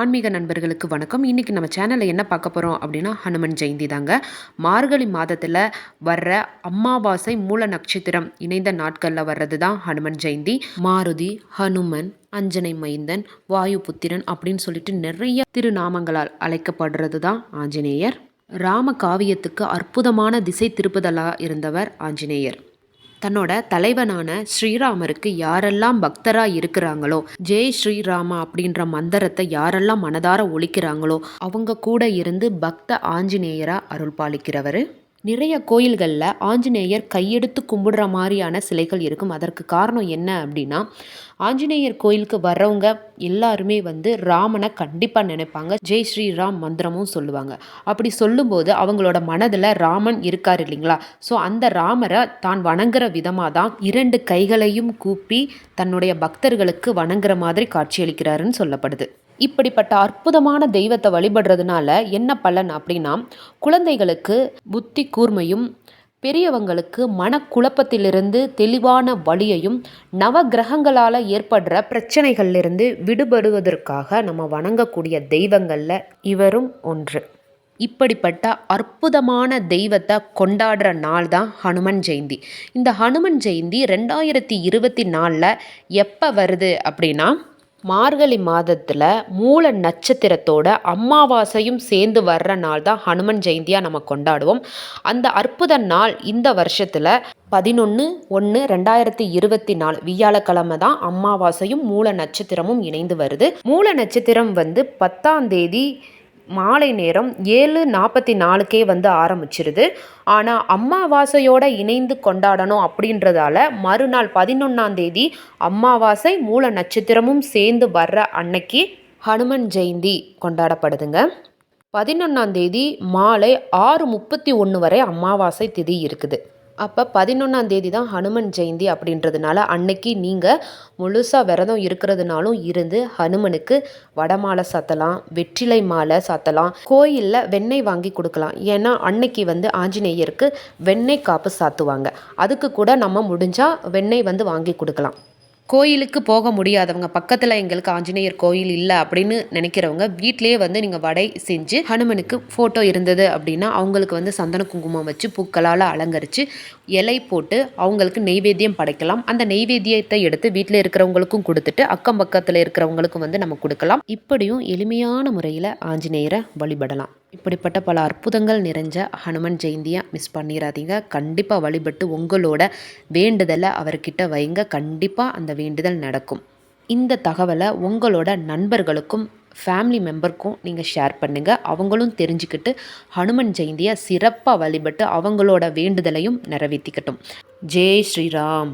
ஆன்மீக நண்பர்களுக்கு வணக்கம். இன்றைக்கி நம்ம சேனலில் என்ன பார்க்க போகிறோம் அப்படின்னா ஹனுமன் ஜெயந்தி தாங்க. மார்கழி மாதத்தில் வர்ற அம்மாவாசை மூல நட்சத்திரம் இணைந்த நாட்களில் வர்றது தான் ஹனுமன் ஜெயந்தி. மாருதி ஹனுமன் அஞ்சனை மைந்தன் வாயு புத்திரன் அப்படின்னு சொல்லிட்டு நிறைய திருநாமங்களால் அழைக்கப்படுறது தான் ஆஞ்சநேயர். ராம காவியத்துக்கு அற்புதமான திசை திருப்புதலாக இருந்தவர் ஆஞ்சநேயர். தன்னோட தலைவனான ஸ்ரீராமருக்கு யாரெல்லாம் பக்தராக இருக்கிறாங்களோ ஜெய் ஸ்ரீராமா அப்படின்ற மந்திரத்தை யாரெல்லாம் மனதார ஒழிக்கிறாங்களோ அவங்க கூட இருந்து பக்த ஆஞ்சநேயராக அருள் பாலிக்கிறவர் நிறைய கோயில்களில் ஆஞ்சநேயர் கையெடுத்து கும்பிடுற மாதிரியான சிலைகள் இருக்கும். அதற்கு காரணம் என்ன அப்படின்னா ஆஞ்சநேயர் கோயிலுக்கு வர்றவங்க எல்லாருமே வந்து ராமனை கண்டிப்பாக நினைப்பாங்க. ஜெய் ஸ்ரீராம் மந்திரமும் சொல்லுவாங்க. அப்படி சொல்லும்போது அவங்களோட மனதில் ராமன் இருக்கார் இல்லைங்களா? ஸோ அந்த ராமரை தான் வணங்குற விதமாக தான் இரண்டு கைகளையும் கூப்பி தன்னுடைய பக்தர்களுக்கு வணங்குற மாதிரி காட்சியளிக்கிறாருன்னு சொல்லப்படுது. இப்படிப்பட்ட அற்புதமான தெய்வத்தை வழிபடுறதுனால என்ன பலன் அப்படின்னா குழந்தைகளுக்கு புத்தி கூர்மையும் பெரியவங்களுக்கு மனக்குழப்பத்திலிருந்து தெளிவான வழியையும் நவ கிரகங்களால் ஏற்படுற பிரச்சனைகள்லிருந்து விடுபடுவதற்காக நம்ம வணங்கக்கூடிய தெய்வங்களில் இவரும் ஒன்று. இப்படிப்பட்ட அற்புதமான தெய்வத்தை கொண்டாடுற நாள் தான் ஹனுமன் ஜெயந்தி. இந்த ஹனுமன் ஜெயந்தி ரெண்டாயிரத்தி இருபத்தி நாலில் எப்போ வருது அப்படின்னா மார்கழி மாதத்தில் மூல நட்சத்திரத்தோட அமாவாசையும் சேர்ந்து வர்ற நாள் தான் ஹனுமன் ஜெயந்தியாக நம்ம கொண்டாடுவோம். அந்த அற்புத நாள் இந்த வருஷத்தில் பதினொன்று ஒன்று ரெண்டாயிரத்தி இருபத்தி நாலு வியாழக்கிழமை தான் அமாவாசையும் மூல நட்சத்திரமும் இணைந்து வருது. மூல நட்சத்திரம் வந்து பத்தாம் தேதி மாலை நேரம் ஏழு நாற்பத்தி நாலுக்கே வந்து ஆரம்பிச்சிருது. ஆனால் அம்மாவாசையோடு இணைந்து கொண்டாடணும் அப்படின்றதால மறுநாள் பதினொன்றாந்தேதி அம்மாவாசை மூல நட்சத்திரமும் சேர்ந்து வர்ற அன்னைக்கு ஹனுமன் ஜெயந்தி கொண்டாடப்படுதுங்க. பதினொன்றாந்தேதி மாலை ஆறு முப்பத்தி ஒன்று வரை அமாவாசை திதி இருக்குது. அப்போ பதினொன்றாம் தேதி தான் ஹனுமன் ஜெயந்தி அப்படின்றதுனால அன்னைக்கு நீங்கள் முழுசாக விரதம் இருக்கிறதுனாலும் இருந்து ஹனுமனுக்கு வடமாலை சாத்தலாம் வெற்றிலை மாலை சாத்தலாம் கோயிலில் வெண்ணெய் வாங்கி கொடுக்கலாம். ஏன்னா அன்னைக்கு வந்து ஆஞ்சநேயருக்கு வெண்ணெய் காப்பு சாத்துவாங்க. அதுக்கு கூட நம்ம முடிஞ்சால் வெண்ணெய் வந்து வாங்கி கொடுக்கலாம். கோயிலுக்கு போக முடியாதவங்க பக்கத்தில் எங்களுக்கு ஆஞ்சநேயர் கோயில் இல்லை அப்படின்னு நினைக்கிறவங்க வீட்லேயே வந்து நீங்கள் வடை செஞ்சு ஹனுமனுக்கு ஃபோட்டோ இருந்தது அப்படின்னா அவங்களுக்கு வந்து சந்தன குங்குமம் வச்சு பூக்களால் அலங்கரித்து இலை போட்டு அவங்களுக்கு நெய்வேத்தியம் படைக்கலாம். அந்த நெய்வேத்தியத்தை எடுத்து வீட்டில் இருக்கிறவங்களுக்கும் கொடுத்துட்டு அக்கம் பக்கத்தில் இருக்கிறவங்களுக்கும் வந்து நம்ம கொடுக்கலாம். இப்படியும் எளிமையான முறையில் ஆஞ்சநேயரை வழிபடலாம். இப்படிப்பட்ட பல அற்புதங்கள் நிறைஞ்ச ஹனுமன் ஜெயந்தியை மிஸ் பண்ணிடாதீங்க கண்டிப்பாக வழிபட்டு உங்களோட வேண்டுதலை அவர்கிட்ட வைங்க. கண்டிப்பாக அந்த வேண்டுதல் நடக்கும். இந்த தகவலை உங்களோட நண்பர்களுக்கும் ஃபேமிலி மெம்பருக்கும் நீங்கள் ஷேர் பண்ணுங்கள் அவங்களும் தெரிஞ்சுக்கிட்டு ஹனுமன் ஜெயந்தியை சிறப்பாக வழிபட்டு அவங்களோட வேண்டுதலையும் நிறைவேற்றிக்கட்டும் ஜெய் ஸ்ரீராம்.